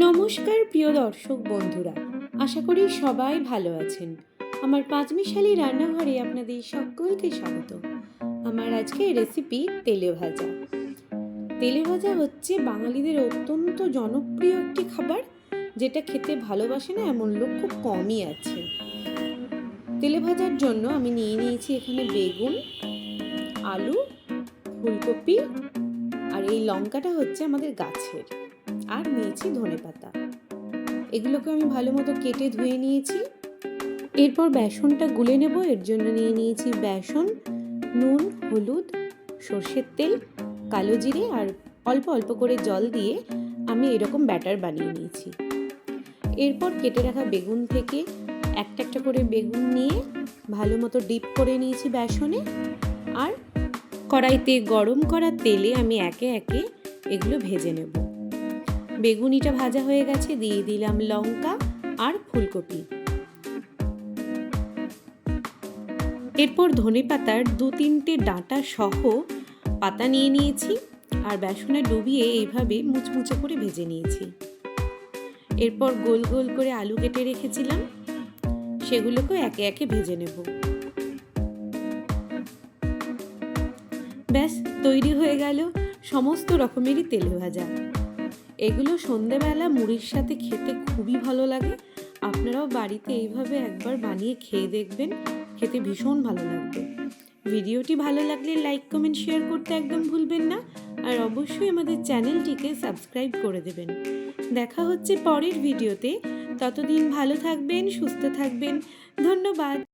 নমস্কার প্রিয় দর্শক বন্ধুরা, আশা করি সবাই ভালো আছেন। আমার পাঁচমিশালি রান্নাঘরে আপনাদের সকলকে স্বাগত। আমার আজকে রেসিপি তেলে ভাজা। তেলে ভাজা হচ্ছে বাঙালিদের অত্যন্ত জনপ্রিয় একটি খাবার, যেটা খেতে ভালোবাসে না এমন লোক খুব কমই আছে। তেলে ভাজার জন্য আমি নিয়ে নিয়েছি এখানে বেগুন, আলু, ফুলকপি, আর এই লঙ্কাটা হচ্ছে আমাদের গাছের। আর নিয়েছি ধনে পাতা। এগুলোকে আমি ভালো মতো কেটে ধুয়ে নিয়েছি। এরপর বেসনটা গুলে নেব। এর জন্য নিয়ে নিয়েছি বেসন, নুন, হলুদ, সর্ষের তেল, কালো জিরে আর অল্প অল্প করে জল দিয়ে আমি এরকম ব্যাটার বানিয়ে নিয়েছি। এরপর কেটে রাখা বেগুন থেকে একটা একটা করে বেগুন নিয়ে ভালো মতো ডিপ করে নিয়েছি বেসনে। আর কড়াইতে গরম করা তেলে আমি একে একে এগুলো ভেজে নেব। বেগুনিটা ভাজা হয়ে গেছে, দিয়ে দিলাম লঙ্কা আর ফুলকপি। এরপর ধনে পাতার দু তিনটে ডাঁটা সহ পাতা নিয়ে নিয়েছি আর বেসনে ডুবিয়ে এইভাবে মুচমুচে করে ভেজে নিয়েছি। এরপর গোল গোল করে আলু কেটে রেখেছিলাম, সেগুলোকেও একে একে ভেজে নেব। ব্যাস, তৈরি হয়ে গেল সমস্ত রকমেরই তেলে ভাজা। এগুলো সন্ধেবেলা মুড়ির সাথে খেতে খুবই ভালো লাগে। আপনারাও বাড়িতে এইভাবে একবার বানিয়ে খেয়ে দেখবেন, খেতে ভীষণ ভালো লাগবে। ভিডিওটি ভালো লাগলে লাইক, কমেন্ট, শেয়ার করতে একদম ভুলবেন না। আর অবশ্যই আমাদের চ্যানেলটিকে সাবস্ক্রাইব করে দেবেন। দেখা হচ্ছে পরের ভিডিওতে। ততদিন ভালো থাকবেন, সুস্থ থাকবেন। ধন্যবাদ।